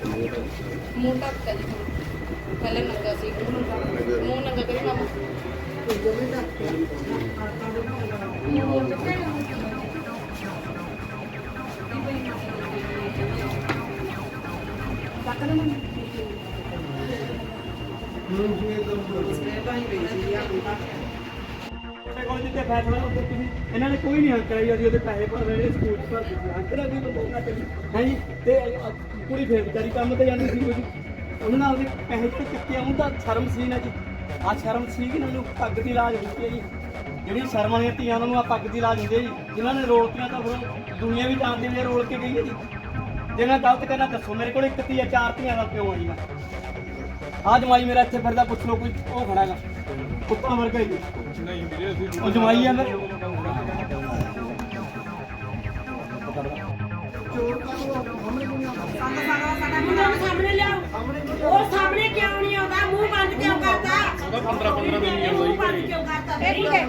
ਕੇ ਪਹਿਲੇ ਨੰਗਾ ਸੀ ਮੂੰਹ ਨੰਗਾ ਕਰੀ ਮਾਮਾ ਸਾਡੇ ਕੋਲ ਜਿੱਤੇ ਫੈਸਲਾ ਉੱਤੇ ਤੁਸੀਂ ਇਹਨਾਂ ਨੇ ਕੋਈ ਨਹੀਂ ਹੱਕ ਕਰਾਈ ਅਸੀਂ ਉਹਦੇ ਪੈਸੇ ਭਰ ਰਹੇ ਨੇ ਸਕੂਲ ਚ ਭਰ ਦਿੱਤੇ ਹੱਕ ਦਾ ਵੀ ਬੰਦਾ ਨਾ ਕਰੀ ਹੈ ਜੀ ਤੇ ਅ- ਕੁੜੀ ਫੇਰ ਵਿਚਾਰੀ ਕੰਮ ਤੇ ਜਾਂਦੀ ਸੀ ਕੋਈ ਉਹਨਾਂ ਨਾਲ ਦੇ ਪੈਸੇ ਤੇ ਚੱਕੇ ਆਉਂ ਤਾਂ ਸ਼ਰਮ ਸੀ ਨਾ ਜੀ। ਆ ਸ਼ਰਮ ਸੀ ਕਿ ਇਹਨਾਂ ਨੂੰ ਪੱਗ ਦੀ ਲਾਜ ਹੁੰਦੀ ਹੈ ਜੀ। ਜਿਹੜੀ ਸ਼ਰਮ ਵਾਲੀਆਂ ਧੀਆਂ ਨੂੰ ਆ ਪੱਗ ਦੀ ਲਾਜ ਹੁੰਦੀ ਹੈ ਜੀ। ਜਿਨ੍ਹਾਂ ਨੇ ਰੋਲਤੀਆਂ ਤਾਂ ਫਿਰ ਦੁਨੀਆ ਵੀ ਜਾਣਦੀ ਵੀ ਰੋਲ ਕੇ ਗਈ ਹੈ ਜੀ। ਜੇ ਮੈਂ ਗਲਤ ਕਹਿਣਾ, ਦੱਸੋ। ਮੇਰੇ ਕੋਲ ਇੱਕ ਧੀਆ ਚਾਰ ਧੀਆਂ ਦਾ ਪਿਓ ਆ ਜੀ ਮੈਂ। ਆ ਜਮਾਈ ਮੇਰਾ ਇੱਥੇ ਫਿਰਦਾ, ਪੁੱਛ ਲਓ ਕੋਈ ਉਹ ਖੜਾ ਹੈਗਾ। ਕੁੱਤਾ ਵਰਗਾ ਹੀ ਉਹ ਜਮਾਈ ਆ? ਮੇਰੇ ਸਾਹਮਣੇ ਲਿਆਓ। ਉਹ ਸਾਹਮਣੇ ਕਿਉਂ ਨਹੀਂ ਆਉਂਦਾ? ਮੂੰਹ ਬੰਦ ਕਿਉਂ ਕਰਦਾ? 15 15 ਦਿਨ ਨਹੀਂ ਆਉਂਦਾ ਮੂੰਹ ਬੰਦ ਕਿਉਂ ਕਰਦਾ? ਠੀਕ ਹੈ।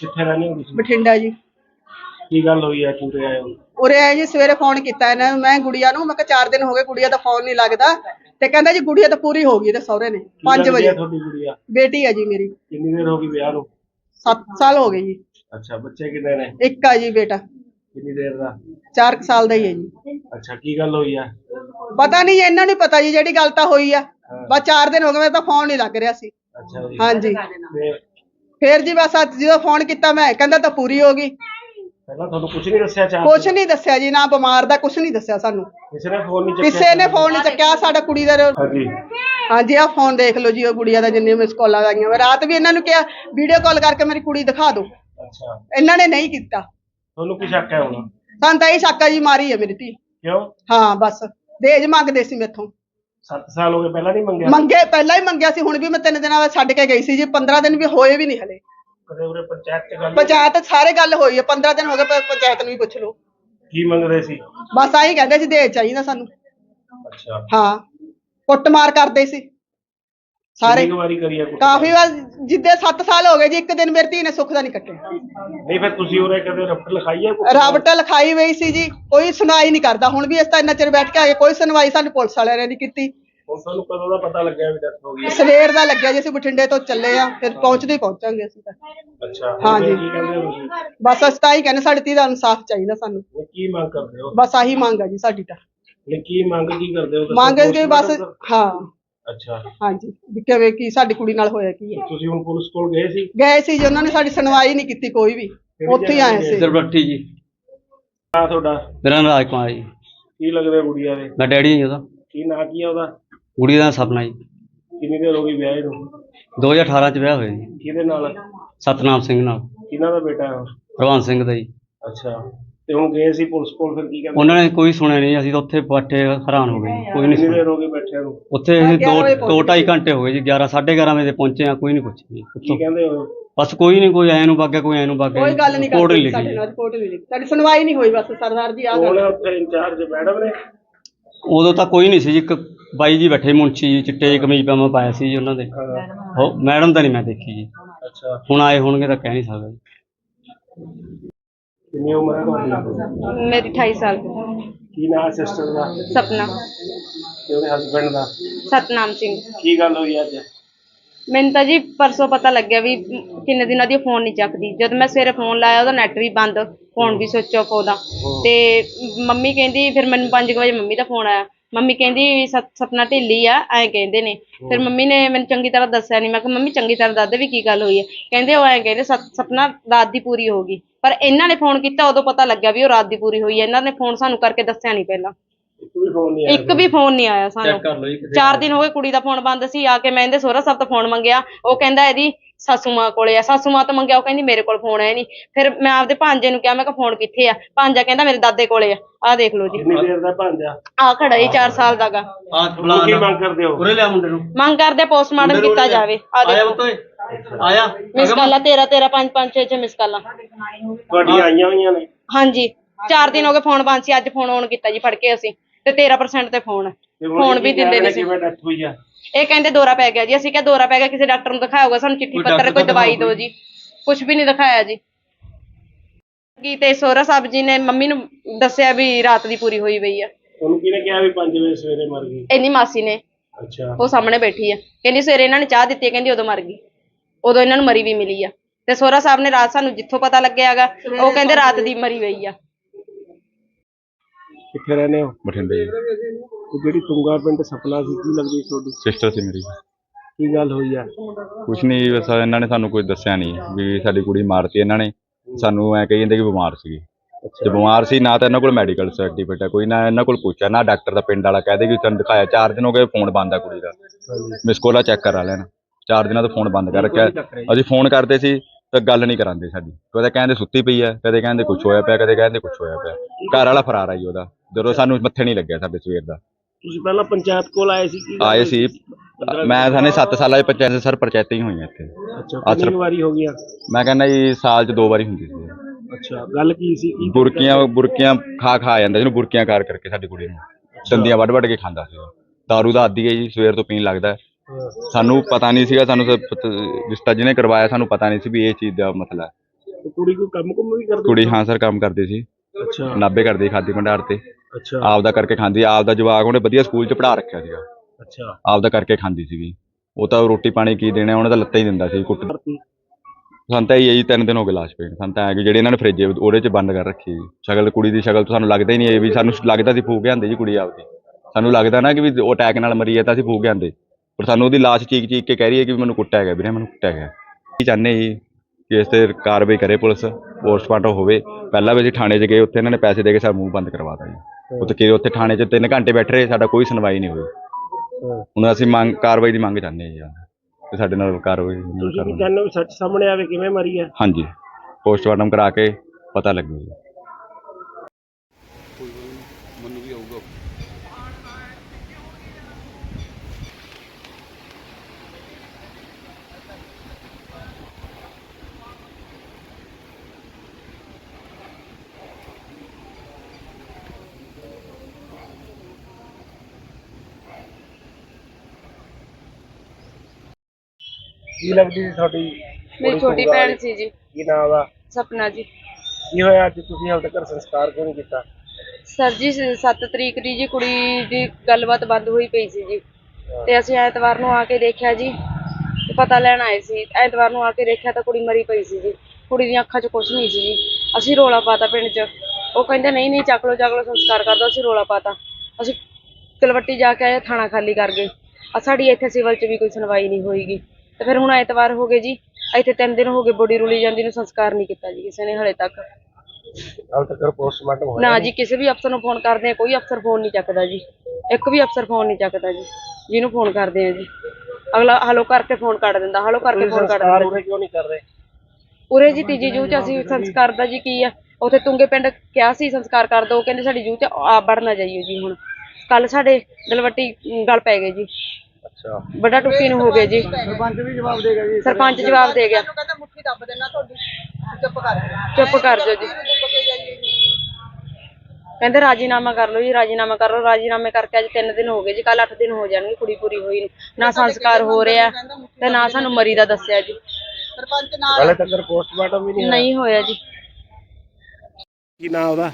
ਕਿੱਥੇ ਰਹਿੰਦੇ ਹੋ ਤੁਸੀਂ? ਬਠਿੰਡਾ ਜੀ। ਕੀ ਗੱਲ ਹੋਈ ਆ? ਚੂਰੇ ਆਏ ਹੋ ਉਰੇ ਆਏ ਜੀ ਸਵੇਰੇ ਫੋਨ ਕੀਤਾ ਇਹਨਾਂ ਨੂੰ। ਮੈਂ ਗੁੜੀਆ ਨੂੰ ਮੈਂ ਕਿਹਾ 4 ਦਿਨ ਹੋ ਗਏ ਗੁੜੀਆ ਦਾ ਫੋਨ ਨਹੀਂ ਲੱਗਦਾ। ਤੇ ਕਹਿੰਦਾ ਜੀ ਗੁੜੀਆ ਤਾਂ ਪੂਰੀ ਹੋ ਗਈ ਤੇ ਸਹੁਰੇ ਨੇ ਕੀ 5 ਲੱਗਦੀ ਆ ਵਜੇ ਤੁਹਾਡੀ ਗੁੜੀਆ? ਬੇਟੀ ਹੈ ਜੀ ਮੇਰੀ। ਕਿੰਨੀ ਦੇਰ ਹੋ ਗਈ ਵਿਆਹ ਨੂੰ? 7 ਸਾਲ ਹੋ ਗਏ ਜੀ। ਅੱਛਾ ਬੱਚੇ ਕਿੰਨੇ ਨੇ? ਇੱਕ ਆ ਜੀ ਬੇਟਾ। ਕਿੰਨੀ ਦੇਰ ਦਾ? 4 ਸਾਲ ਦਾ ਹੀ ਹੈ ਜੀ। ਅੱਛਾ ਕੀ ਗੱਲ ਹੋਈ ਆ? ਪਤਾ ਨਹੀਂ ਇਹਨਾਂ ਨੂੰ ਪਤਾ ਜੀ ਜਿਹੜੀ ਗੱਲ ਤਾਂ ਹੋਈ ਆ। ਬਸ 4 ਦਿਨ ਹੋ ਗਏ ਮੇਰਾ ਤਾਂ ਫੋਨ ਨਹੀਂ ਲੱਗ ਰਿਹਾ ਸੀ। ਅੱਛਾ ਜੀ ਹਾਂਜੀ। ਫਿਰ ਜੀ ਬਸ ਅੱਜ ਜਦੋਂ ਫੋਨ ਕੀਤਾ ਮੈਂ ਕਹਿੰਦਾ ਤਾਂ ਪੂਰੀ ਹੋ ਗਈ। ਪਹਿਲਾਂ ਤੁਹਾਨੂੰ ਕੁਝ ਨਹੀਂ ਦੱਸਿਆ ਚਾਹ ਕੁਛ ਨਹੀਂ ਦੱਸਿਆ ਜੀ ਨਾ ਬਿਮਾਰ ਦਾ ਕੁਛ ਨਹੀਂ ਦੱਸਿਆ ਸਾਨੂੰ। ਕਿਸੇ ਨੇ ਫੋਨ ਨਹੀਂ ਚੱਕਿਆ ਕਿਸੇ ਨੇ ਫੋਨ ਨਹੀਂ ਚੱਕਿਆ ਸਾਡਾ ਕੁੜੀ ਦਾ ਹਾਂਜੀ। ਹਾਂਜੀ ਆ ਫੋਨ ਦੇਖ ਲਓ ਜੀ ਉਹ ਗੁੜੀਆ ਦਾ ਜਿੰਨੇ ਮਿਸ ਕਾਲਾਂ ਆਈਆਂ ਮੈਂ ਰਾਤ ਵੀ ਇਹਨਾਂ ਨੂੰ ਕਿਹਾ ਵੀਡੀਓ ਕਾਲ ਕਰਕੇ ਮੇਰੀ ਕੁੜੀ ਦਿਖਾ ਦਿਓ। ਅੱਛਾ। ਇਹਨਾਂ ਨੇ ਨਹੀਂ ਕੀਤਾ। ਤੁਹਾਨੂੰ ਕੀ ਸ਼ੱਕ ਹੈ ਹੁਣ? ਸਾਨੂੰ ਤਾਂ ਇਹ ਸ਼ਾਕਾ ਜੀ ਮਾਰੀ ਹੈ ਮੇਰੀ ਧੀ। ਕਿਉਂ? ਹਾਂ ਬਸ। ਦੇਜ ਮੰਗਦੇ ਸੀ ਮੇਥੋਂ। 7 ਸਾਲ ਹੋ ਗਏ ਪਹਿਲਾਂ ਨਹੀਂ ਮੰਗਿਆ ਮੰਗੇ ਪਹਿਲਾਂ ਹੀ ਮੰਗਿਆ ਸੀ ਹੁਣ ਵੀ ਮੈਂ ਤਿੰਨ ਦਿਨਾਂ ਬਾਅਦ ਛੱਡ ਕੇ ਗਈ ਸੀ ਜੀ 15 ਦਿਨ ਵੀ ਹੋਏ ਵੀ ਨਹੀਂ ਹਲੇ। ਕਦੇ ਉਰੇ ਪੰਚਾਇਤ ਚ ਗੱਲ ਪੰਚਾਇਤ ਸਾਰੇ ਗੱਲ ਹੋਈ ਹੈ 15 ਦਿਨ ਹੋ ਗਏ ਪਰ ਪੰਚਾਇਤ ਨੂੰ ਵੀ ਪੁੱਛ ਲਓ। ਕੀ ਮੰਗਦੇ ਸੀ? ਬਸ ਆਹੀ ਕਹਿੰਦੇ ਸੀ ਦੇਜ ਚਾਹੀਦਾ ਸਾਨੂੰ। ਅੱਛਾ। ਹਾਂ ਕੁੱਟਮਾਰ ਕਰਦੇ ਸੀ। ਸਾਰੇ ਵਾਰੀ ਕਰੀ ਆ ਕੁੱਟ? ਕਾਫੀ ਵਾਰ ਜਿੱਦੇ 7 ਸਾਲ ਹੋ ਗਏ ਜੀ ਇੱਕ ਦਿਨ ਮੇਰੀ ਧੀ ਨੇ ਸੁੱਖ ਦਾ ਨਹੀਂ ਕੱਟਿਆ। ਨਹੀਂ ਫਿਰ ਤੁਸੀਂ ਉਰੇ ਕਦੇ ਰਫਟ ਲਿਖਾਈ ਹੈ ਕੁੱਟ? ਰਾਬਟ ਲਿਖਾਈ ਹੋਈ ਸੀ ਜੀ ਕੋਈ ਸੁਣਾਈ ਨਹੀਂ ਕਰਦਾ। ਹੁਣ ਵੀ ਇਸ ਤਾਂ ਇੰਨਾ ਚਿਰ ਬੈਠ ਕੇ ਆਏ ਕੋਈ ਸੁਣਵਾਈ ਸਾਨੂੰ ਪੁਲਿਸ ਵਾਲਿਆਂ ਨੇ ਨਹੀਂ ਕੀਤੀ। ਹੁਣ ਤੁਹਾਨੂੰ ਕਦੋਂ ਦਾ ਪਤਾ ਲੱਗਿਆ ਵੀ ਡੈਥ ਹੋ ਗਈ ਹੈ? ਸਵੇਰ ਦਾ ਲੱਗਿਆ ਜੀ ਅਸੀਂ ਬਠਿੰਡੇ ਤੋਂ ਚੱਲੇ ਆ ਫਿਰ ਪਹੁੰਚਦੇ ਹੀ ਪਹੁੰਚਾਂਗੇ ਅਸੀਂ ਤਾਂ। ਅੱਛਾ ਕੀ ਕਹਿੰਦੇ ਹੋ ਤੁਸੀਂ? ਬਸ ਅਸੀਂ ਤਾਂ ਹੀ ਕਹਿੰਦੇ ਸਾਡੀ ਧੀ ਦਾ ਇਨਸਾਫ ਚਾਹੀਦਾ ਸਾਨੂੰ। ਹੁਣ ਕੀ ਮੰਗ ਕਰਦੇ ਹੋ? ਬਸ ਆਹੀ ਮੰਗ ਆ ਜੀ ਸਾਡੀ ਤਾਂ। ਨਹੀਂ ਕੀ ਮੰਗ ਕੀ ਕਰਦੇ ਹੋ ਦੱਸੋ? ਮੰਗ ਹੈ ਕਿ ਬਸ ਹਾਂ। ਅੱਛਾ। ਹਾਂਜੀ। ਵੀ ਕਿਵੇਂ ਕੀ ਸਾਡੀ ਕੁੜੀ ਨਾਲ ਹੋਇਆ ਕੀ ਹੈ। ਤੁਸੀਂ ਹੁਣ ਪੁਲਿਸ ਕੋਲ ਗਏ ਸੀ? ਗਏ ਸੀ ਜੀ ਉਹਨਾਂ ਨੇ ਸਾਡੀ ਸੁਣਵਾਈ ਨਹੀਂ ਕੀਤੀ ਕੋਈ ਵੀ। ਉੱਥੇ ਹੀ ਆਏ ਸੀ। ਦਰਬੱਟੀ ਜੀ। ਆ ਤੁਹਾਡਾ? ਮੇਰਾ ਨਾਮ ਰਾਜ ਕੁਮਾਰ ਜੀ। ਕੀ ਲੱਗਦਾ ਗੁੜੀਆ ਦੇ? ਮੈਂ ਡੈਡੀ ਜੀ ਉਹਦਾ। ਕੀ ਨਾਂ ਕੀ ਆ ਉਹਦਾ? ਗੁੜੀ ਦਾ ਸਪਨਾ ਜੀ। ਕਿੰਨੀ ਦੇਰ ਹੋ ਗਈ ਵਿਆਹ ਨੂੰ? 2018 ਚ ਵਿਆਹ ਹੋਇਆ ਜੀ। ਕਿਹਦੇ ਨਾਲ? ਸਤਨਾਮ ਸਿੰਘ ਨਾਲ। ਕਿਹਨਾਂ ਦਾ ਬੇਟਾ ਹੈ ਉਹ? ਪ੍ਰਵਾਨ ਸਿੰਘ ਦਾ ਜੀ। ਅੱਛਾ। ਤੇ ਹੁਣ ਗਏ ਸੀ ਪੁਲਿਸ ਕੋਲ ਫਿਰ ਕੀ ਕਹਿੰਦੇ? ਉਹਨਾਂ ਨੇ ਕੋਈ ਸੁਣਿਆ ਨਹੀਂ ਅਸੀਂ ਤਾਂ ਉੱਥੇ ਬੈਠੇ ਹੈਰਾਨ ਹੋ ਗਏ ਕੋਈ ਨਹੀਂ ਕਿੰਨੀ ਸੁਣਿਆ। ਦੇਰ ਹੋ ਗਈ ਬੈਠਿਆਂ ਨੂੰ? ਉੱਥੇ ਅਸੀਂ ਗਿਆਰਾਂ ਵਜੇ ਦੋ ਦੋ ਢਾਈ ਘੰਟੇ ਹੋ ਗਏ ਜੀ 11 11:30 ਵਜੇ ਪਹੁੰਚੇ ਆ ਕੋਈ ਨਹੀਂ ਪੁੱਛਿਆ ਜੀ ਕੀ ਉੱਥੋਂ। ਕਹਿੰਦੇ ਹੋ? ਬਸ ਕੋਈ ਨਹੀਂ ਕੋਈ ਐ ਨੂੰ ਵਗ ਗਿਆ ਕੋਈ ਐ ਨੂੰ ਵਗ ਗਿਆ ਕੋਈ ਗੱਲ ਨਹੀਂ ਕਰਦੀ ਲਿਖੀ ਸਾਡੇ। ਨਾਲ ਰਿਪੋਰਟ ਨਹੀਂ ਲਿਖੀ। ਸਾਡੀ ਸੁਣਵਾਈ ਨਹੀਂ ਹੋਈ ਬਸ ਸਰਦਾਰ ਜੀ ਆ ਕੋਲ ਗੱਲ ਉੱਥੇ ਇੰਚਾਰਜ ਮੈਡਮ ਨੇ? ਉਦੋਂ ਤਾਂ ਕੋਈ ਨਹੀਂ ਸੀ ਜੀ ਇੱਕ ਬਾਈ ਜੀ ਬੈਠੇ ਮੁੰਚੀ ਜੀ ਚਿੱਟੇ ਜਿਹੇ ਕਮੀਜ਼ ਪਾਵਾਂ ਪਾਇਆ ਸੀ ਜੀ ਉਹਨਾਂ ਦੇ। ਹਾਂ, ਉਹ ਮੈਡਮ ਤਾਂ ਨਹੀਂ ਮੈਂ ਦੇਖੀ ਜੀ। ਅੱਛਾ। ਹੁਣ ਆਏ ਹੋਣਗੇ ਤਾਂ ਕਹਿ ਨਹੀਂ ਸਕਦਾ ਜੀ। ਕਿੰਨੀ ਉਮਰ ਹੈ ਤੁਹਾਡੀ? ਮੇਰੀ 28 ਸਾਲ। ਕੀ ਨਾਂ ਸਿਸਟਰ ਦਾ? ਸਪਨਾ। ਤੇ ਉਹਦੇ ਹਸਬੰਡ ਦਾ? ਸਤਨਾਮ ਸਿੰਘ। ਕੀ ਗੱਲ ਹੋਈ ਅੱਜ? ਮੈਨੂੰ ਤਾਂ ਜੀ ਪਰਸੋਂ ਪਤਾ ਲੱਗਿਆ ਵੀ ਕਿੰਨੇ ਦਿਨਾਂ ਦੀ ਫੋਨ ਨਹੀਂ ਚੱਕਦੀ। ਜਦ ਮੈਂ ਸਵੇਰੇ ਫੋਨ ਲਾਇਆ ਉਹਦਾ ਨੈਟ ਵੀ ਬੰਦ ਫੋਨ ਵੀ ਸੁੱਚ ਆਫ ਉਹਦਾ। ਤੇ ਮੰਮੀ ਕਹਿੰਦੀ ਫਿਰ ਮੈਨੂੰ 5 ਵਜੇ ਮੰਮੀ ਦਾ ਫੋਨ ਆਇਆ। ਮੰਮੀ ਕਹਿੰਦੀ ਸਤ- ਸਪਨਾ ਢਿੱਲੀ ਆ ਐਂ ਕਹਿੰਦੇ ਨੇ। ਫਿਰ ਮੰਮੀ ਨੇ ਮੈਨੂੰ ਚੰਗੀ ਤਰ੍ਹਾਂ ਦੱਸਿਆ ਨਹੀਂ ਮੈਂ ਕਿਹਾ ਮੰਮੀ ਚੰਗੀ ਤਰ੍ਹਾਂ ਦੱਸ ਦੇ ਵੀ ਕੀ ਗੱਲ ਹੋਈ ਹੈ ਕਹਿੰਦੇ ਉਹ ਐਂ ਕਹਿੰਦੇ ਸਪਨਾ ਰਾਤ ਦੀ ਪੂਰੀ ਹੋ ਗਈ। ਪਰ ਇਹਨਾਂ ਨੇ ਫੋਨ ਕੀਤਾ ਉਦੋਂ ਪਤਾ ਲੱਗਿਆ ਵੀ ਉਹ ਰਾਤ ਦੀ ਪੂਰੀ ਹੋਈ ਹੈ ਇਹਨਾਂ ਨੇ ਫੋਨ ਸਾਨੂੰ ਕਰਕੇ ਦੱਸਿਆ ਨਹੀਂ ਪਹਿਲਾਂ। ਵੀ ਫੋਨ ਨਹੀਂ ਆਇਆ ਇੱਕ ਵੀ ਫੋਨ ਨਹੀਂ ਆਇਆ ਸਾਨੂੰ। ਚੈੱਕ ਕਰ ਲਓ ਜੀ ਚਾਰ ਦਿਨ ਹੋ ਗਏ ਕੁੜੀ ਦਾ ਫੋਨ ਬੰਦ ਸੀ ਆ ਕੇ ਮੈਂ ਇਹਦੇ ਸਹੁਰਾ ਸਾਹਿਬ ਤੋਂ ਫੋਨ ਮੰਗਿਆ। ਉਹ ਕਹਿੰਦਾ ਇਹਦੀ ਸਾਸੂ ਮਾਂ ਕੋਲੇ ਆ। ਸਾਸੂ ਮਾਂ ਤੋਂ ਮੰਗਿਆ ਉਹ ਕਹਿੰਦੀ ਮੇਰੇ ਕੋਲ ਫੋਨ ਹੈ ਨਹੀਂ ਫਿਰ ਮੈਂ ਆਪਦੇ ਭਾਂਜੇ ਨੂੰ ਕਿਹਾ ਮੈਂ ਕਿਹਾ ਫੋਨ ਕਿੱਥੇ ਆ? ਭਾਂਜਾ ਕਹਿੰਦਾ ਮੇਰੇ ਦਾਦੇ ਕੋਲੇ ਆ। ਆਹ ਦੇਖ ਲਓ ਜੀ। ਕਿੰਨੀ ਦੇਰ ਦਾ ਭਾਂਜਾ? ਆ ਖੜਾ ਹੀ 4 ਸਾਲ ਦਾਗਾ ਆ ਬੁਲਾ ਕੀ ਮੰਗ ਕਰਦੇ ਹੋ? ਉਰੇ ਲਿਆ ਮੁੰਡੇ ਨੂੰ। ਮੰਗ ਕਰਦੇ ਪੋਸਟਮਾਰਟਮ ਕੀਤਾ ਜਾਵੇ। ਆ ਆਇਆ ਦੇਖੋ। ਉਤੋਏ ਆਇਆ। ਮਿਸ ਕਾਲਾ 13 13 5 5 6 6 ਮਿਸ ਕਾਲਾ। ਤੁਹਾਡੀਆਂ ਆਈਆਂ ਹੋਈਆਂ ਨੇ? ਹਾਂਜੀ। 4 ਦਿਨ ਹੋ ਗਏ ਫੋਨ ਬੰਦ ਸੀ ਅੱਜ ਫੋਨ ਆਨ ਕੀਤਾ ਜੀ ਫੜ ਕੇ ਅਸੀਂ। ਤੇ 13% ਤੇ ਫੋਨ ਫੋਨ ਵੀ ਦਿੰਦੇ ਨਹੀਂ ਸੀ। ਕਿਵੇਂ ਡੈਥ ਹੋਈ ਆ। ਇਹ ਕਹਿੰਦੇ ਦੌਰਾ ਪੈ ਗਿਆ ਜੀ। ਅਸੀਂ ਕਿਹਾ ਦੌਰਾ ਪੈ ਗਿਆ ਕਿਸੇ ਡਾਕਟਰ ਨੂੰ ਦਿਖਾਇਆ ਹੋਗਾ ਸਾਨੂੰ ਚਿੱਠੀ ਪੱਤਰ ਕੋਈ ਦਵਾਈ ਦਿਓ ਜੀ। ਕੁਝ ਵੀ ਨਹੀਂ ਦਿਖਾਇਆ ਜੀ। ਕੀ ਤੇ ਸੋਹਰਾ ਸਾਹਿਬ ਜੀ ਨੇ ਮੰਮੀ ਨੂੰ ਦੱਸਿਆ ਵੀ ਰਾਤ ਦੀ ਪੂਰੀ ਹੋਈ ਪਈ ਆ। ਤੁਹਾਨੂੰ ਕਿਹਨੇ ਕਿਹਾ ਵੀ 5 ਵਜੇ ਸਵੇਰੇ ਮਰ ਗਈ? ਇੰਨੀ ਮਾਸੀ ਨੇ। ਅੱਛਾ। ਉਹ ਸਾਹਮਣੇ ਬੈਠੀ ਆ। ਕਹਿੰਦੀ ਸਵੇਰੇ ਇਹਨਾਂ ਨੇ ਚਾਹ ਦਿੱਤੀ ਕਹਿੰਦੀ ਉਦੋਂ ਮਰ ਗਈ। ਉਦੋਂ ਇਹਨਾਂ ਨੂੰ ਮਰੀ ਵੀ ਮਿਲੀ ਆ। ਤੇ ਸੋਹਰਾ ਸਾਹਿਬ ਨੇ ਰਾਤ ਸਾਨੂੰ ਜਿੱਥੋਂ ਪਤਾ ਲੱਗਿਆਗਾ ਉਹ ਕਹਿੰਦੇ ਰਾਤ ਦੀ ਮਰੀ ਪਈ ਆ। ਕਿੱਥੇ ਰਹਿੰਦੇ ਹੋ? ਬਠਿੰਡੇ। ਤੇ ਜਿਹੜੀ ਤੁੰਗਾ ਪਿੰਡ ਸਪਨਾ ਸੀ ਕੀ ਲੱਗਦੀ ਤੁਹਾਡੀ? ਸਿਸਟਰ ਸੀ ਮੇਰੀ। ਕੀ ਗੱਲ ਹੋਈ ਆ? ਕੁਛ ਨਹੀਂ ਬਸ ਇਹਨਾਂ ਨੇ ਸਾਨੂੰ ਕੁਝ ਦੱਸਿਆ ਨਹੀਂ ਵੀ ਸਾਡੀ ਕੁੜੀ ਮਾਰਤੀ ਇਹਨਾਂ ਨੇ। ਸਾਨੂੰ ਐ ਕਹੀ ਜਾਂਦੇ ਕਿ ਬਿਮਾਰ ਸੀਗੀ। ਜੇ ਬਿਮਾਰ ਸੀ ਨਾ ਤਾਂ ਇਹਨਾਂ ਕੋਲ ਮੈਡੀਕਲ ਸਰਟੀਫਿਕੇਟ ਹੈ ਕੋਈ ਨਾ ਇਹਨਾਂ ਕੋਲ ਪੁੱਛਿਆ ਨਾ ਡਾਕਟਰ ਦਾ ਪਿੰਡ ਵਾਲਾ ਕਹਦੇ ਕਿ ਤੁਹਾਨੂੰ ਦਿਖਾਇਆ ਚਾਰ ਦਿਨ ਹੋ ਗਏ ਫੋਨ ਬੰਦ ਆ ਕੁੜੀ ਦਾ। ਮਿਸ ਕੋਲਾ ਚੈੱਕ ਕਰਾ ਲੈਣ। ਚਾਰ ਦਿਨਾਂ ਤੋਂ ਫੋਨ ਬੰਦ ਕਰ ਰੱਖਿਆ। ਅਸੀਂ ਫੋਨ ਕਰਦੇ ਸੀ ਤਾਂ ਗੱਲ ਨਹੀਂ ਕਰਾਂਦੇ ਸਾਡੀ। ਕਦੇ ਕਹਿੰਦੇ ਸੁੱਤੀ ਪਈ ਹੈ ਕਦੇ ਕਹਿੰਦੇ ਕੁਝ ਹੋਇਆ ਪਿਆ ਕਦੇ ਕਹਿੰਦੇ ਕੁਝ ਹੋਇਆ ਪਿਆ। ਘਰ ਵਾਲਾ ਫਰਾਰ ਆਈ ਉਹਦਾ। ਜਦੋਂ ਸਾਨੂੰ ਮੱਥੇ ਨਹੀਂ ਲੱਗਿਆ ਸਾਡੇ ਸਵੇਰ ਦਾ। ਤੁਸੀਂ ਪਹਿਲਾਂ ਪੰਚਾਇਤ ਕੋਲ ਆਏ ਸੀ ਕੀ ਆਏ? ਸੀ। ਮੈਂ ਸਾਨੇ 7 ਸਾਲਾਂ ਦੇ ਪੰਚਾਇਤ ਸਰ ਪੰਚਾਇਤਾਂ ਹੀ ਹੋਈਆਂ ਇੱਥੇ। ਅੱਛਾ ਕਿੰਨੀ ਵਾਰੀ ਹੋ ਗਿਆ ਮੈਂ ਕਹਿੰਦਾ ਜੀ ਸਾਲ 'ਚ ਦੋ ਵਾਰੀ ਹੁੰਦੀ ਸੀ। ਅੱਛਾ ਗੱਲ ਕੀ ਸੀ? ਕੀ ਬੁਰਕੀਆਂ ਬੁਰਕੀਆਂ ਖਾ ਖਾ ਜਾਂਦਾ ਜਿਹਨੂੰ ਬੁਰਕੀਆਂ ਕਾਰ ਕਰਕੇ ਸਾਡੀ ਕੁੜੀ ਨੂੰ। ਦੰਦੀਆਂ ਵੱਢ ਵੱਢ ਕੇ ਖਾਂਦਾ ਸੀ ਉਹ। ਦਾਰੂ ਦਾ ਆਦੀ ਹੈ ਜੀ ਸਵੇਰ ਤੋਂ ਪੀਣ ਲੱਗਦਾ ਹੈ। ਹਾਂ। ਸਾਨੂੰ ਪਤਾ ਨਹੀਂ ਸੀਗਾ ਸਾਨੂੰ ਪਤ- ਰਿਸ਼ਤਾ ਜਿਹਨੇ ਕਰਵਾਇਆ ਸਾਨੂੰ ਪਤਾ ਨਹੀਂ ਸੀ ਵੀ ਇਹ ਚੀਜ਼ ਦਾ ਮਸਲਾ ਹੈ। ਤੇ ਕੁੜੀ ਕੋਈ ਕੰਮ ਕੁਮ ਵੀ ਕਰਦੀ ਕੁੜੀ ਹਾਂ ਸਰ ਕੰਮ ਕਰਦੀ ਸੀ। ਅੱਛਾ। ਨਾਭੇ ਕਰਦੀ ਖਾਦੀ ਭੰਡਾਰ ਤੇ। ਅੱਛਾ। ਆਪਦਾ ਕਰਕੇ ਖਾਂਦੀ ਆਪਦਾ ਜਵਾਕ ਉਹਨੇ ਵਧੀਆ ਸਕੂਲ 'ਚ ਪੜ੍ਹਾ ਰੱਖਿਆ ਸੀਗਾ। ਅੱਛਾ। ਆਪਦਾ ਕਰਕੇ ਖਾਂਦੀ ਸੀਗੀ। ਉਹ ਤਾਂ ਰੋਟੀ ਪਾਣੀ ਕੀ ਦੇਣਾ ਉਹਨੇ ਤਾਂ ਲੱਤਾਂ ਹੀ ਦਿੰਦਾ ਸੀ ਕੁੱਟ ਸਾਨੂੰ ਤਾਂ ਇਹ ਤਿੰਨ ਦਿਨ ਹੋ ਗਏ ਲਾਸ਼ ਨੂੰ। ਸਾਨੂੰ ਤਾਂ ਐਂ ਕਿ ਜਿਹੜੇ ਇਹਨਾਂ ਨੇ ਫ੍ਰਿਜ ਉਹਦੇ 'ਚ ਬੰਦ ਕਰ ਰੱਖੀ। ਜੀ। ਸ਼ਕਲ ਕੁੜੀ ਦੀ ਸ਼ਕਲ ਤੋਂ ਸਾਨੂੰ ਲੱਗਦਾ ਹੀ ਨਹੀਂ ਇਹ ਵੀ ਸਾਨੂੰ ਲੱਗਦਾ ਸੀ ਫੂਕ ਆਂਦੇ ਜੀ ਕੁੜੀ ਆਪਦੀ। ਸਾਨੂੰ ਲੱਗਦਾ ਨਾ ਕਿ ਵੀ ਉਹ ਅਟੈਕ ਨਾਲ ਮਰੀ ਹੈ ਤਾਂ ਅਸੀਂ ਫੂਕ ਆਂਦੇ ਪਰ ਸਾਨੂੰ ਉਹਦੀ ਲਾਸ਼ ਚੀਕ ਚੀਕ ਕੇ ਕਹਿ ਰਹੀ ਹੈ ਕਿ ਵੀ ਮੈਨੂੰ ਕੁੱਟਿਆ ਗਿਆ ਵੀਰੇ ਮੈਨੂੰ ਕੁੱਟਿਆ ਗਿਆ। ਕੀ ਚਾਹੁੰਦੇ ਜੀ? ਕਿ ਇਸ ਤੇ ਕਾਰਵਾਈ ਕਰੇ ਪੁਲਿਸ ਪੋਸਟਮਾਰਟਮ ਹੋਵੇ। ਪਹਿਲਾਂ ਵੀ ਅਸੀਂ ਥਾਣੇ 'ਚ ਗਏ ਉੱਥੇ ਇਹਨਾਂ ਨੇ ਪੈਸੇ ਦੇ ਕੇ ਸਾਡਾ ਮੂੰਹ ਬੰਦ ਕਰਵਾਤਾ ਜੀ। ਉੱਥੇ ਕਿ ਉੱਥੇ ਥਾਣੇ 'ਚ 3 ਘੰਟੇ ਬੈਠੇ ਰਹੇ ਸਾਡਾ ਕੋਈ ਸੁਣਵਾਈ ਨਹੀਂ ਹੋਈ। ਹੁਣ ਅਸੀਂ ਮੰਗ ਕਾਰਵਾਈ ਦੀ ਮੰਗ ਚਾਹੁੰਦੇ ਹਾਂ ਜੀ ਤੇ ਸਾਡੇ ਨਾਲ ਕਾਰਵਾਈ ਨਹੀਂ ਤੁਸੀਂ ਕਰਨੀ। ਕਹਿੰਦੇ ਹੋ ਸੱਚ ਸਾਹਮਣੇ ਆਵੇ ਕਿਵੇਂ ਮਰੀ ਆ? ਹਾਂਜੀ ਪੋਸਟਮਾਰਟਮ ਕਰਾ ਕੇ ਪਤਾ ਲੱਗੂਗਾ ਕੀ ਲੱਗਦੀ ਸੀ ਤੁਹਾਡੀ ਮੇਰੀ ਛੋਟੀ ਭੈਣ ਸੀ ਜੀ। ਕੀ ਨਾਮ ਦਾ ਸਪਨਾ ਜੀ। ਕੀ ਹੋਇਆ ਅੱਜ ਤੁਸੀਂ ਹਾਲ ਤੱਕ ਸੰਸਕਾਰ ਕਿਉਂ ਨਹੀਂ ਕੀਤਾ? ਸਰ ਜੀ 7 ਤਰੀਕ ਦੀ ਜੀ ਕੁੜੀ ਦੀ ਗੱਲਬਾਤ ਬੰਦ ਹੋਈ ਪਈ ਸੀ ਜੀ। ਤੇ ਅਸੀਂ ਐਤਵਾਰ ਨੂੰ ਆ ਕੇ ਦੇਖਿਆ ਜੀ ਤੇ ਪਤਾ ਲੈਣ ਆਏ ਸੀ। ਐਤਵਾਰ ਨੂੰ ਆ ਕੇ ਦੇਖਿਆ ਤਾਂ ਕੁੜੀ ਮਰੀ ਪਈ ਸੀ ਜੀ। ਕੁੜੀ ਦੀਆਂ ਅੱਖਾਂ 'ਚ ਕੁਝ ਨਹੀਂ ਸੀ ਜੀ। ਅਸੀਂ ਰੋਲਾ ਪਾਤਾ ਪਿੰਡ 'ਚ। ਉਹ ਕਹਿੰਦੇ ਨਹੀਂ ਨਹੀਂ ਚੱਕ ਲੋ ਚੱਕ ਲੋ ਸੰਸਕਾਰ ਕਰ ਦੋ ਅਸੀਂ ਰੋਲਾ ਪਾਤਾ। ਅਸੀਂ ਤਲਵੱਟੀ ਜਾ ਕੇ ਆਏ ਥਾਣਾ ਖਾਲੀ ਕਰ ਗਏ। ਆ ਸਾਡੀ ਇੱਥੇ ਸਿਵਲ 'ਚ ਵੀ ਕੋਈ ਸੁਣਵਾਈ ਨਹੀਂ ਹੋਈਗੀ। ਤੇ ਫਿਰ ਹੁਣ ਐਤਵਾਰ ਹੋ ਗਏ ਜੀ। ਇੱਥੇ ਤਿੰਨ ਦਿਨ ਹੋ ਗਏ ਬੋਡੀ ਰੁਲੀ ਜਾਂਦੀ ਨੂੰ ਸੰਸਕਾਰ ਨਹੀਂ ਕੀਤਾ ਜੀ ਕਿਸੇ ਨੇ ਹਲੇ ਤੱਕ। ਹਾਲ ਤੱਕ ਪੋਸਟਮਾਰਟਮ ਹੋਇਆ ਨਾ ਜੀ ਕਿਸੇ ਵੀ ਅਫਸਰ ਨੂੰ ਫੋਨ ਕਰਦੇ ਆ ਕੋਈ ਅਫਸਰ ਫੋਨ ਨਹੀਂ ਚੱਕਦਾ ਜੀ। ਇੱਕ ਵੀ ਅਫਸਰ ਫੋਨ ਨਹੀਂ ਚੱਕਦਾ ਜੀ ਜਿਹਨੂੰ ਫੋਨ ਕਰਦੇ ਆ ਜੀ। ਅਗਲਾ ਹਲੋ ਕਰਕੇ ਫੋਨ ਕੱਟ ਦਿੰਦਾ ਹਲੋ ਕਰਕੇ ਫੋਨ ਕੱਟ ਦਿੰਦਾ ਉਰੇ ਕਿਉਂ ਨਹੀਂ ਕਰ ਰਹੇ? ਉਰੇ ਜੀ ਤੀਜੀ ਜੂਹ ਚ ਅਸੀਂ ਸੰਸਕਾਰ ਦਾ ਜੀ ਕੀ ਆ? ਉੱਥੇ ਤੁੰਗੇ ਪਿੰਡ ਕਿਹਾ ਸੀ ਸੰਸਕਾਰ ਕਰ ਦੋ ਕਹਿੰਦੇ ਸਾਡੀ ਜੂਹ ਚ ਆ ਵੜ ਨਾ ਜਾਈਓ ਜੀ ਹੁਣ। ਕੱਲ ਸਾਡੇ ਦਲਵੱਟੀ ਗਲ ਪੈ ਗਏ ਜੀ। ਅੱਛਾ। ਵੱਡਾ ਟੁੱਟੀ ਨੂੰ ਹੋ ਗਏ ਜੀ। ਸਰਪੰਚ ਵੀ ਜਵਾਬ ਦੇਗਾ ਜੀ। ਸਰਪੰਚ ਜਵਾਬ ਦੇ ਗਿਆ। ਕਹਿੰਦਾ ਮੁੱਠੀ ਦੱਬ ਦੇਣਾ ਤੁਹਾਡੀ। ਚੁੱਪ ਕਰ ਚੁੱਪ ਕਰ ਜਾਓ ਜੀ। ਕਹਿੰਦੇ ਰਾਜੀਨਾਮਾ ਕਰ ਲਓ ਜੀ ਰਾਜੀਨਾਮਾ ਕਰ ਲਓ। ਰਾਜੀਨਾਮੇ ਕਰਕੇ ਅੱਜ 3 ਦਿਨ ਹੋ ਗਏ ਜੀ। ਕੱਲ 8 ਦਿਨ ਹੋ ਜਾਣਗੇ ਕੁੜੀ ਪੂਰੀ ਹੋਈ ਨੂੰ। ਨਾ ਸੰਸਕਾਰ ਹੋ ਰਿਹਾ ਤੇ ਨਾ ਸਾਨੂੰ ਮਰੀ ਦਾ ਦੱਸਿਆ ਜੀ। ਸਰਪੰਚ ਨਾਲ ਹਾਲੇ ਤੱਕ ਪੋਸਟਮਾਰਟਮ ਵੀ ਨਹੀਂ ਹੋਇਆ। ਨਹੀਂ ਹੋਇਆ ਜੀ। ਕੀ ਨਾਮ ਉਹਦਾ?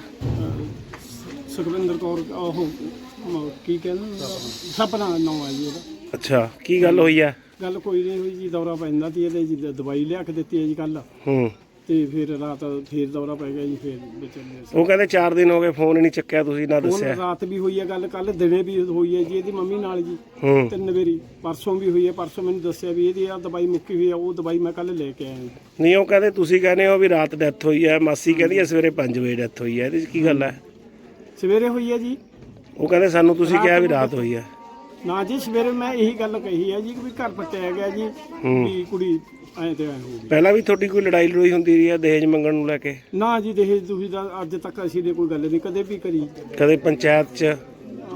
ਸੁਖਵਿੰਦਰ ਕੌਰ ਉਹ ਕੀ ਕਹਿੰਦੇ? ਸਪਨਾ ਨਾਮ ਹੈ ਜੀ ਉਹਦਾ। ਅੱਛਾ ਕੀ ਗੱਲ ਹੋਈ ਆ? ਗੱਲ ਕੋਈ ਨਹੀਂ ਹੋਈ ਜੀ ਦੌਰਾ ਪੈਂਦਾ ਤੀ ਇਹਦੇ ਜੀ ਦ- ਦਵਾਈ ਲਿਆ ਕੇ ਦਿੱਤੀ ਹੈ ਜੀ ਕੱਲ ਹੂੰ। ਤੇ ਫਿਰ ਰਾਤ ਫਿਰ ਦੌਰਾ ਪੈ ਗਿਆ ਜੀ ਫਿਰ ਵਿਚਾਰੇ ਉਹ ਕਹਿੰਦੇ 4 ਦਿਨ ਹੋ ਗਏ ਫੋਨ ਹੀ ਨਹੀਂ ਚੱਕਿਆ ਤੁਸੀਂ ਨਾ ਹੁਣ ਦੱਸਿਆ। ਰਾਤ ਵੀ ਹੋਈ ਹੈ ਗੱਲ ਕੱਲ ਦਿਨੇ ਵੀ ਹੋਈ ਹੈ ਜੀ ਇਹਦੀ ਮੰਮੀ ਨਾਲ ਜੀ। ਹੂੰ। ਤਿੰਨ ਵਾਰੀ ਪਰਸੋਂ ਵੀ ਹੋਈ ਹੈ ਪਰਸੋਂ ਮੈਨੂੰ ਦੱਸਿਆ ਵੀ ਇਹਦੀ ਆ ਦਵਾਈ ਮੁੱਕੀ ਹੋਈ ਆ ਉਹ ਦਵਾਈ ਮੈਂ ਕੱਲ ਲੈ ਕੇ ਆਇਆ ਜੀ। ਨਹੀਂ ਉਹ ਕਹਿੰਦੇ ਤੁਸੀਂ ਕਹਿੰਦੇ ਹੋ ਵੀ ਰਾਤ ਡੈਥ ਹੋਈ ਹੈ ਮਾਸੀ ਕਹਿੰਦੀ ਹੈ ਸਵੇਰੇ 5 ਵਜੇ ਡੈਥ ਹੋਈ ਹੈ ਇਹਦੇ 'ਚ ਕੀ ਗੱਲ ਹੈ? ਸਵੇਰੇ ਹੋਈ ਹੈ ਜੀ। ਉਹ ਕਹਿੰਦੇ ਸਾਨੂੰ ਤੁਸੀਂ ਕਿਹਾ ਵੀ ਰਾਤ ਹੋਈ ਹੈ। ਨਾ ਜੀ ਸਵੇਰੇ ਮੈਂ ਇਹੀ ਗੱਲ ਕਹੀ ਹੈ ਜੀ ਕਿ ਵੀ ਘਰ ਪਟਿਆ ਗਿਆ ਜੀ ਵੀ ਕੁੜੀ ਐਂ ਤੇ ਐਂ ਹੋ ਗਈ। ਪਹਿਲਾਂ ਵੀ ਤੁਹਾਡੀ ਕੋਈ ਲੜਾਈ ਲੜੋਈ ਹੁੰਦੀ ਰਹੀ ਹੈ ਦਹੇਜ ਮੰਗਣ ਨੂੰ ਲੈ ਕੇ? ਨਾ ਜੀ ਦਹੇਜ ਤੁਸੀਂ ਦਾ ਅੱਜ ਤੱਕ ਅਸੀਂ ਨੇ ਕੋਈ ਗੱਲ ਨਹੀਂ ਕਦੇ ਵੀ ਕਰੀ। ਕਦੇ ਪੰਚਾਇਤ 'ਚ?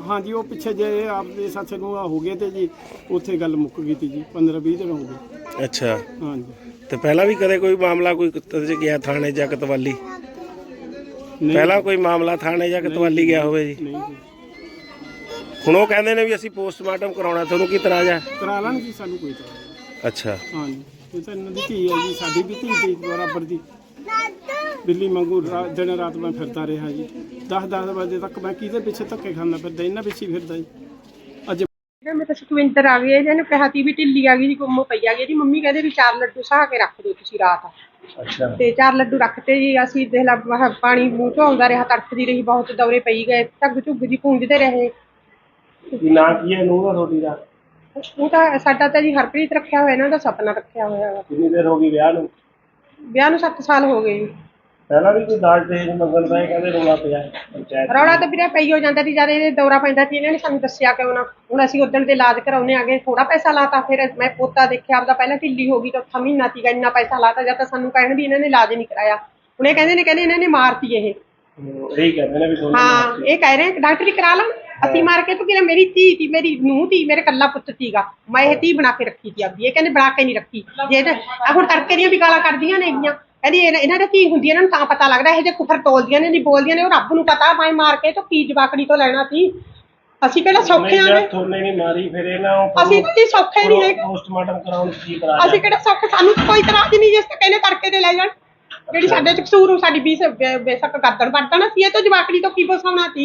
ਹਾਂਜੀ ਉਹ ਪਿੱਛੇ ਜੇ ਆਪਦੇ ਸੱਚ ਨੂੰ ਆ ਹੋ ਗਏ ਤੇ ਜੀ ਉੱਥੇ ਗੱਲ ਮੁੱਕ ਗਈ ਤੀ ਜੀ 15 20 ਦਿਨ ਹੋ ਗਏ। ਅੱਛਾ। ਹਾਂਜੀ ਤੇ ਪਹਿਲਾਂ ਵੀ ਕਦੇ ਕੋਈ ਮਾਮਲਾ ਕੋਈ ਕੁੱਤੇ 'ਚ ਗਿਆ ਥਾਣੇ ਜਾਂ ਕਤਵਾਲੀ? ਨਹੀਂ। ਪਹਿਲਾਂ ਕੋਈ ਮਾਮਲਾ ਥਾਣੇ ਜਾਂ ਕਤਵਾਲੀ ਗਿਆ ਹੋਵੇ ਜੀ? ਨਹੀਂ ਜੀ। ਹੁਣ ਉਹ ਕਹਿੰਦੇ ਨੇ ਵੀ ਅਸੀਂ ਪੋਸਟਮਾਰਟਮ ਕਰਾਉਣਾ ਤੁਹਾਨੂੰ ਕੀ ਇਤਰਾਜ਼ ਹੈ? ਕਰਾ ਲੈਣ ਜੀ ਸਾਨੂੰ ਕੋਈ ਤਾਂ ਅੱਛਾ। ਹਾਂਜੀ। ਇਹ ਤਾਂ ਇਹਨਾਂ ਦੀ ਧੀ ਹੈ ਜੀ ਸਾਡੀ ਵੀ ਧੀ ਦੀ ਬਰਾਬਰ ਦੀ ਬਿੱਲੀ ਰਾ- ਦਿਨ ਰਾਤ ਮੈਂ ਫਿਰਦਾ ਰਿਹਾ ਜੀ। 10 10 ਵਜੇ ਤੱਕ ਮੈਂ ਕਿਹਦੇ ਪਿੱਛੇ ਧੱਕੇ ਖਾਂਦਾ ਫਿਰਦਾ ਇਹਨਾਂ ਪਿੱਛੇ ਹੀ ਫਿਰਦਾ ਜੀ। ਅੱਜ ਮੈਂ ਤਾਂ ਸੁਖਵਿੰਦਰ ਆ ਗਈ ਇਹਨੂੰ ਕਿਹਾ ਤੀ ਵੀ ਢਿੱਲੀ ਆ ਗਈ ਜੀ ਗੁੰਮ ਪਈ ਆ ਗਈ। ਇਹਦੀ ਮੰਮੀ ਕਹਿੰਦੇ ਵੀ ਚਾਰ ਲੱਡੂ ਸਾਹ ਕੇ ਰੱਖ ਦਿਓ ਤੁਸੀਂ ਰਾਤ। ਅੱਛਾ। ਤੇ ਚਾਰ ਲੱਡੂ ਰੱਖਤੇ ਜੀ ਅਸੀਂ ਦੇਖ ਲਾ ਪਾਣੀ ਮੂੰਹ ਤੋਂ ਆਉਂਦਾ ਰਿਹਾ ਤੜਫਦੀ ਰਹੀ ਬਹੁਤ ਦੌਰੇ ਪਈ ਗਏ ਝੱਗ ਝੁੱਗ ਜੀ ਪੂੰਝਦੇ ਰਹੇ। ਕੀ ਨਾਂ ਕੀ ਹੈ ਨੂੰਹ ਦਾ ਤੁਹਾਡੀ ਦਾ? ਉਹ ਤਾਂ ਸਾਡਾ ਤਾਂ ਜੀ ਹਰਪ੍ਰੀਤ ਰੱਖਿਆ ਹੋਇਆ ਇਹਨਾਂ ਦਾ ਸੁਪਨਾ ਰੱਖਿਆ ਹੋਇਆ ਵਾ। ਕਿੰਨੀ ਦੇਰ ਹੋ ਗਈ ਵਿਆਹ ਨੂੰ? ਵਿਆਹ ਨੂੰ 7 ਸਾਲ ਹੋ ਗਏ ਜੀ। ਪਹਿਲਾਂ ਵੀ ਕੋਈ ਦਾਜ ਦਹੇਜ ਮੰਗਣ ਦਾ ਇਹ ਕਹਿੰਦੇ ਰੋਲਾ ਪਿਆ ਹੈ ਪੰਚਾਇਤ ਰੌਲਾ ਤਾਂ ਵੀਰੇ ਪਈ ਹੋ ਜਾਂਦਾ ਸੀ ਜਦ ਇਹ ਦੌਰਾ ਪੈਂਦਾ ਸੀ ਇਹਨਾਂ ਨੇ ਸਾਨੂੰ ਦੱਸਿਆ ਕਿ ਉਹਨਾਂ ਹੁਣ ਅਸੀਂ ਉਦੋਂ ਦੇ ਇਲਾਜ ਕਰਾਉਣੇ ਆਗੇ ਥੋੜਾ ਪੈਸਾ ਲਾਤਾ ਫਿਰ ਮੈਂ ਪੋਤਾ ਦੇਖਿਆ ਆਪਦਾ ਪਹਿਲਾਂ ਢਿੱਲੀ ਹੋ ਗਈ ਮਹੀਨਾ ਸੀਗਾ ਇੰਨਾ ਪੈਸਾ ਲਾਤਾ ਜਦ ਤਾਂ ਸਾਨੂੰ ਕਹਿਣ ਵੀ ਇਹਨਾਂ ਨੇ ਇਲਾਜ ਨਹੀਂ ਕਰਾਇਆ। ਹੁਣ ਇਹ ਕਹਿੰਦੇ ਨੇ ਕਹਿੰਦੇ ਇਹਨਾਂ ਨੇ ਮਾਰਤੀ ਇਹ। ਇਹੀ ਕਹਿੰਦੇ ਨੇ ਵੀ ਦੋਨੋਂ ਹਾਂ ਇਹ ਕਹਿ ਰਹੇ ਡਾਕਟਰੀ ਕਰਾ ਲਾਂ ਅਸੀਂ ਮਾਰ ਕੇ ਤੂੰ ਕਿਹਾ ਮੇਰੀ ਧੀ ਤੀ ਮੇਰੀ ਨੂੰਹ ਤੀ ਮੇਰੇ ਕੱਲਾ ਪੁੱਤ ਸੀਗਾ। ਮੈਂ ਇਹ ਧੀ ਬਣਾ ਕੇ ਰੱਖੀ ਸੀ ਆਪਦੀ। ਇਹ ਕਹਿੰਦੇ ਬਣਾ ਕੇ ਨਹੀਂ ਰੱਖੀ। ਜੇ ਤੇ ਆਹ ਹੁਣ ਤੜਕੇ ਦੀਆਂ ਵੀ ਗਾਲਾਂ ਕੱਢਦੀਆਂ ਨੇ ਹੈਗੀਆਂ ਕਹਿੰਦੀ ਇਹਨਾਂ ਇਹਨਾਂ ਦੀ ਧੀ ਹੁੰਦੀ ਇਹਨਾਂ ਨੂੰ ਤਾਂ ਪਤਾ ਲੱਗਦਾ ਇਹ ਜੇ ਕੁਫਰ ਤੋਲਦੀਆਂ ਨੇ ਨਹੀਂ ਬੋਲਦੀਆਂ ਨੇ ਉਹ ਰੱਬ ਨੂੰ ਪਤਾ ਮੈਂ ਮਾਰ ਕੇ ਤਾਂ ਕੀ ਜਵਾਕੜੀ ਤੋਂ ਲੈਣਾ ਸੀ। ਅਸੀਂ ਕਿਹੜਾ ਸੌਖੇ ਆਂ ਗੇ? ਥੋਨੇ ਨਹੀਂ ਮਾਰੀ ਫਿਰ ਇਹਨਾਂ ਅਸੀਂ ਤਾਂ ਜੀ ਸੌਖੇ ਨਹੀਂ ਹੈਗੇ। ਪੋਸਟਮਾਰਟਮ ਕਰਾਉਣ ਦੀ ਕੀ ਇਤਰਾਜ਼ ਅਸੀਂ ਕਿਹੜਾ ਸੌਖੇ ਸਾਨੂੰ ਤਾਂ ਕੋਈ ਤਰ੍ਹਾਂ ਦੀ ਨਹੀਂ ਜਿਸ ਤੇ ਕਹਿੰਦੇ ਤੜਕੇ ਤੇ ਲੈ ਜਾਣ। ਜਿਹੜੀ ਸਾਡੇ ਚ ਕਸੂਰ ਉਹ ਸਾਡੀ ਬੀਸ ਬੇ- ਬੇਸ਼ੱਕ ਗਰਦਨ ਵੱਢਣਾ ਸੀ ਇਹ ਤੋਂ ਜਵਾਕੜੀ ਤੋਂ ਕੀ ਬਸਾਉਣਾ ਸੀ?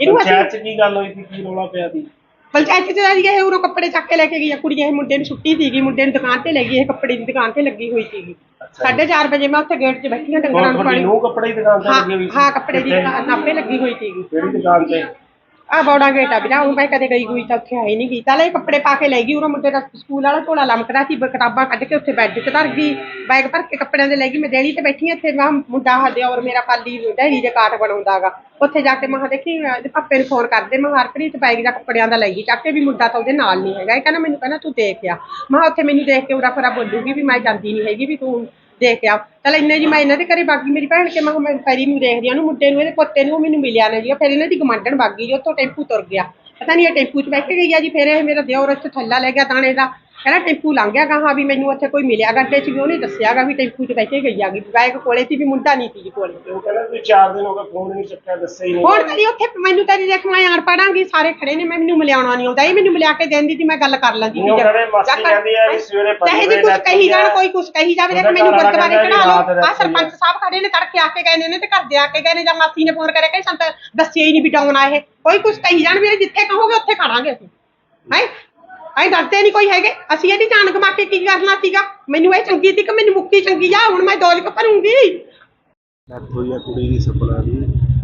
ਇਹਨੂੰ ਅਸੀਂ ਪੰਚਾਇਤ 'ਚ ਕੀ ਗੱਲ ਹੋਈ ਸੀ ਕੀ ਰੋਲਾ ਪਿਆ ਸੀ? ਪੰਚਾਇਤ ਚ ਜੀ ਇਹ ਉਰੋਂ ਕੱਪੜੇ ਚੱਕ ਕੇ ਲੈ ਕੇ ਗਈ ਆ ਕੁੜੀ ਇਹ ਮੁੰਡੇ ਨੂੰ ਛੁੱਟੀ ਸੀਗੀ ਮੁੰਡੇ ਨੂੰ ਦੁਕਾਨ ਤੇ ਲੈ ਗਈ ਇਹ ਕੱਪੜੇ ਦੀ ਦੁਕਾਨ ਤੇ ਲੱਗੀ ਹੋਈ ਸੀਗੀ। ਸਾਢੇ ਚਾਰ ਵਜੇ ਮੈਂ ਉੱਥੇ ਗੇਟ 'ਚ ਬੈਠੀ ਹਾਂ ਡੰਗਰਾਂ ਨੂੰ ਤੁਹਾਡੀ ਪਾਣੀ ਨੂੰ ਕੱਪੜੇ ਦੀ ਦੁਕਾਨ ਤੇ ਹਾਂ ਲੱਗੀ ਹੋਈ ਸੀ? ਹਾਂ ਕੱਪੜੇ ਦੀ ਦੁਕਾਨ ਆਪੇ ਲੱਗੀ ਹੋਈ ਸੀਗੀ। ਕਿਹੜੀ ਦੁਕਾਨ ਤੇ? ਆ ਬੌੜਾ ਗੇਟ ਆ ਵੀਰਾ ਉਹ ਮੈਂ ਕਦੇ ਗਈ ਗਈ ਤਾਂ ਉੱਥੇ ਆਈ ਨਹੀਂ ਗਈ ਤਾਂ ਇਹ ਕੱਪੜੇ ਪਾ ਕੇ ਲੈ ਗਈ, ਉਰੋਂ ਮੁੰਡੇ ਦਾ ਸਕੂਲ ਵਾਲਾ ਝੋਲਾ ਲਮਕਦਾ ਸੀ, ਬ- ਕਿਤਾਬਾਂ ਕੱਢ ਕੇ ਉੱਥੇ ਬੈੱਡ 'ਚ ਧਰ ਗਈ ਬੈਗ ਭਰ ਕੇ ਕੱਪੜਿਆਂ ਦੇ ਲੈ ਗਈ, ਮੈਂ ਦੇਣੀ ਤੇ ਬੈਠੀ ਹਾਂ ਇੱਥੇ, ਮੈਂ ਕਿਹਾ ਮੁੰਡਾ ਹੱਦੇ ਔਰ ਮੇਰਾ ਪਾਲੀ ਡੈਰੀ ਦੇ ਕਾਟ ਬਣਾਉਂਦਾਗਾ ਉੱਥੇ ਜਾ ਕੇ ਮੈਂ ਕਿਹਾ ਦੇਖੀ, ਅਹ ਇਹਦੇ ਪਾਪੇ ਨੂੰ ਫੋਨ ਕਰਦੇ, ਮੈਂ ਕਿਹਾ ਹਰਪ੍ਰੀਤ ਬੈਗ ਦਾ ਕੱਪੜਿਆਂ ਦਾ ਲੈ ਗਈ, ਚੱਕ ਕੇ ਵੀ ਮੁੰਡਾ ਤਾਂ ਉਹਦੇ ਨਾਲ ਨਹੀਂ ਹੈਗਾ। ਇਹ ਕਹਿੰਦਾ ਮੈਨੂੰ ਕਹਿੰਦਾ ਤੂੰ ਦੇਖ ਆ। ਮੈਂ ਕਿਹਾ ਉੱਥੇ ਮੈਨੂੰ ਦੇਖ ਕੇ ਉਰਾ ਫਰਾ ਬੋਲੂਗੀ ਵੀ ਮੈਂ ਜਾਂਦੀ ਨਹੀਂ ਹੈਗੀ, ਵੀ ਤੂੰ ਦੇਖ ਆ ਚਲ ਇੰਨੇ ਜੀ ਮੈਂ ਇਹਨਾਂ ਦੇ ਘਰੇ ਬਾਗੀ, ਮੇਰੀ ਭੈਣ ਕੇ ਮੈਂ ਕਿਹਾ ਮੈਂ ਫੈਰੀ ਨੂੰ ਦੇਖਦੀ ਆ, ਉਹਨੂੰ ਮੁੰਡੇ ਨੂੰ, ਇਹਦੇ ਪੋਤੇ ਨੂੰ ਮੈਨੂੰ ਮਿਲਿਆ ਨਾ ਜੀ। ਉਹ ਫਿਰ ਇਹਨਾਂ ਦੀ ਗਮਾਂਡਣ ਬਾਗੀ ਜੀ, ਉੱਥੋਂ ਟੈਂਪੂ ਤੁਰ ਗਿਆ। ਪਤਾ ਨਹੀਂ ਇਹ ਟੈਂਪੂ 'ਚ ਬੈਠ ਕੇ ਗਈ ਆ ਜੀ, ਫਿਰ ਇਹ ਮੇਰਾ ਦਿਓਰ ਉੱਥੇ ਥੱਲਾ ਲੈ ਗਿਆ ਦਾਣੇ ਦਾ। ਕਹਿੰਦਾ ਟੈਂਪੂ ਲੰਘ ਗਿਆ ਕਹਾ ਵੀ ਮੈਨੂੰ ਉੱਥੇ ਕੋਈ ਮਿਲਿਆ ਗੱਡੇ 'ਚ ਵੀ ਉਹਨੇ ਦੱਸਿਆਗਾ ਵੀ ਟੈਂਪੂ 'ਚ ਬੈਠ ਗਈ ਆਗੀ ਬਾਈਕ ਕੋਲੇ ਸੀ ਵੀ ਮੁੰਡਾ ਨਹੀਂ ਸੀ ਜੀ ਕੋਲੇ। ਉਹ ਕਹਿੰਦਾ ਵੀ 4 ਦਿਨ ਹੋ ਗਏ ਫੋਨ ਨਹੀਂ ਚੱਕਿਆ ਦੱਸਿਆ ਹੀ ਨਹੀਂ। ਹੁਣ ਤੇਰੀ ਉੱਥੇ ਮੈਨੂੰ ਤਾਂ ਦੇਖ ਮੈਂ ਯਾਰ ਪੜਾਂਗੀ ਸਾਰੇ ਖੜੇ ਨੇ ਮੈਂ ਮੈਨੂੰ ਮਿਲਿਆਉਣਾ ਨਹੀਂ ਆਉਂਦਾ। ਇਹ ਮੈਨੂੰ ਮਿਲਿਆ ਕੇ ਦੇਂਦੀ ਸੀ ਮੈਂ ਗੱਲ ਕਰ ਲੈਂਦੀ ਨਹੀਂ, ਉਹ ਕਹਿੰਦੇ ਮਾਸੀ ਕਹਿੰਦੀ ਆ ਵੀ ਸਵੇਰੇ ਚਾਹੇ ਜੀ ਕੁਝ ਕਹੀ ਜਾਣ। ਕੋਈ ਕੁਝ ਕਹੀ ਜਾਵੇ ਦੇਖ ਮੈਨੂੰ ਗੁਰਦੁਆਰੇ ਚੜਾ ਵੀ ਲਓ। ਆ। ਸਰਪੰਚ ਸਾਹਿਬ ਖੜੇ ਨੇ ਤੜਕੇ ਆ ਕੇ ਗਏ ਨੇ ਤੇ ਘਰ ਦੇ ਆ ਕੇ ਗਏ ਨੇ ਜਾਂ ਮਾਸੀ ਨੇ ਫੋਨ ਕਰਿਆ ਕਿ ਸਾਨੂੰ ਤਾਂ ਦੱਸਿਆ ਹੀ ਨਹੀਂ ਵੀ ਡਾਉਣ ਆਏ ਕੋਈ ਕੁਝ ਕਹੀ ਜਾਣ ਵੀਰੇ ਜਿੱਥੇ ਕਹੋਗੇ ਉੱਥੇ ਖੜਾਂਗੇ ਅਸੀਂ। ਹੈ? ਅਸੀਂ ਡਰਦੇ ਨਹੀਂ ਕੋਈ ਹੈਗੇ। ਅਸੀਂ ਇਹਦੀ ਜਾਨ ਗਮਾ ਕੇ ਕੀ ਕਰਨਾ ਸੀਗਾ? ਮੈਨੂੰ ਇਹ ਚੰਗੀ ਸੀ ਕਿ ਮੈਨੂੰ ਮੁਕਤੀ ਚੰਗੀ ਆ ਹੁਣ ਮੈਂ ਦੌਲਤ ਭਰੂੰਗੀ। ਡੈਥ ਹੋਈ ਆ ਕੁੜੀ ਦੀ ਸੁਪਨਾ ਦੀ।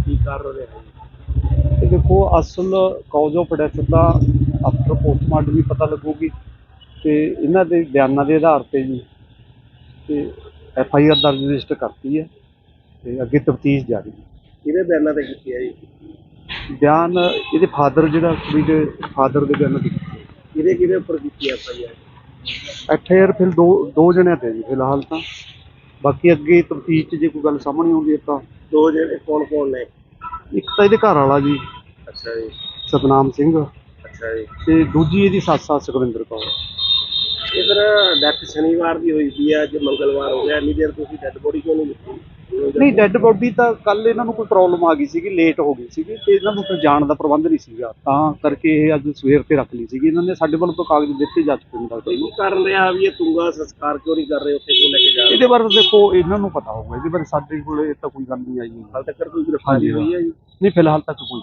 ਕੀ ਕਰ ਰਿਹਾ ਹੈ ਤੇ ਦੇਖੋ ਅਸਲ ਕਾਜ਼ ਆਫ ਡੈਥ ਦਾ ਆਫਟਰ ਪੋਸਟਮਾਰਟਮ ਵੀ ਪਤਾ ਲੱਗੂਗੀ। ਤੇ ਇਹਨਾਂ ਦੇ ਬਿਆਨਾਂ ਦੇ ਆਧਾਰ ਤੇ ਜੀ ਤੇ ਐਫ ਆਈ ਆਰ ਦਰਜ ਰਜਿਸਟਰ ਕਰਤੀ ਹੈ ਤੇ ਅੱਗੇ ਤਫਤੀਸ਼ ਜਾਰੀ ਹੈ। ਕਿਹਦੇ ਬਿਆਨਾਂ ਤੇ ਕੀਤੀ ਹੈ ਜੀ? ਬਿਆਨ ਇਹਦੇ ਫਾਦਰ ਜਿਹੜਾ ਕੁੜੀ ਦੇ ਫਾਦਰ ਦੇ ਬਿਆਨਾਂ ਦਿੱਤੇ ਕਿਹਦੇ ਕਿਹਦੇ ਉੱਪਰ ਕੀਤੀ F I R I R ਫਿਰ ਦੋ ਦੋ ਜਣਿਆਂ ਤੇ ਜੀ ਫਿਲਹਾਲ ਤਾਂ। ਬਾਕੀ ਅੱਗੇ ਤਫਤੀਸ਼ 'ਚ ਜੇ ਕੋਈ ਗੱਲ ਸਾਹਮਣੇ ਆਉਂਦੀ ਹੈ ਤਾਂ। ਦੋ ਜਿਹੜੇ ਕੌਣ ਕੌਣ ਨੇ? ਇੱਕ ਤਾਂ ਇਹਦੇ ਘਰ ਵਾਲਾ ਜੀ ਅੱਛਾ ਜੀ। ਸਤਨਾਮ ਸਿੰਘ ਅੱਛਾ ਜੀ। ਤੇ ਦੂਜੀ ਇਹਦੀ ਸੱਸ ਆ ਸੁਖਵਿੰਦਰ ਕੌਰ। ਇਹ ਫਿਰ ਡੈਥ ਸ਼ਨੀਵਾਰ ਦੀ ਹੋਈ ਸੀ ਅੱਜ ਮੰਗਲਵਾਰ ਹੋ ਗਿਆ। ਇੰਨੀ ਦੇਰ ਤੁਸੀਂ ਡੈੱਡ ਬੋਡੀ ਕਿਉਂ ਨਹੀਂ ਦਿੱਤੀ ਨਹੀਂ ਡੈੱਡ ਬੋਡੀ ਤਾਂ ਕੱਲ ਇਹਨਾਂ ਨੂੰ ਕੋਈ ਪ੍ਰੋਬਲਮ ਆ ਗਈ ਸੀਗੀ ਲੇਟ ਹੋ ਗਈ ਸੀਗੀ ਤੇ ਇਹਨਾਂ ਨੂੰ ਫਿਰ ਜਾਣ ਦਾ ਪ੍ਰਬੰਧ ਨਹੀਂ ਸੀਗਾ। ਤਾਂ ਕਰਕੇ ਇਹ ਅੱਜ ਸਵੇਰ ਤੇ ਰੱਖ ਲਈ ਸੀਗੀ। ਇਹਨਾਂ ਨੇ ਸਾਡੇ ਵੱਲੋਂ ਤਾਂ ਕਾਗਜ਼ ਦਿੱਤੇ ਜਾ ਚੁੱਕੇ ਨੇ ਡਾਕਟਰ ਨੂੰ। ਕਾਰਨ ਰਿਹਾ ਵੀ ਇਹ ਤੁੰਗਾ ਸੰਸਕਾਰ ਕਿਉਂ ਨਹੀਂ ਕਰ ਰਹੇ ਉੱਥੇ ਕਿਉਂ ਲੈ ਕੇ ਜਾ ਰਹੇ? ਇਹਦੇ ਬਾਰੇ ਦੇਖੋ ਇਹਨਾਂ ਨੂੰ ਪਤਾ ਹੋਊਗਾ। ਇਹਦੇ ਬਾਰੇ ਸਾਡੇ ਕੋਲ ਇਹ ਤਾਂ ਕੋਈ ਗੱਲ ਨਹੀਂ ਆਈ ਹਾਲ ਤੱਕ ਕੋਈ ਗ੍ਰਿਫਤਾਰੀ ਹੋਈ ਹੈ ਜੀ? ਨਹੀਂ ਫਿਲਹਾਲ ਤੱਕ ਕੋਈ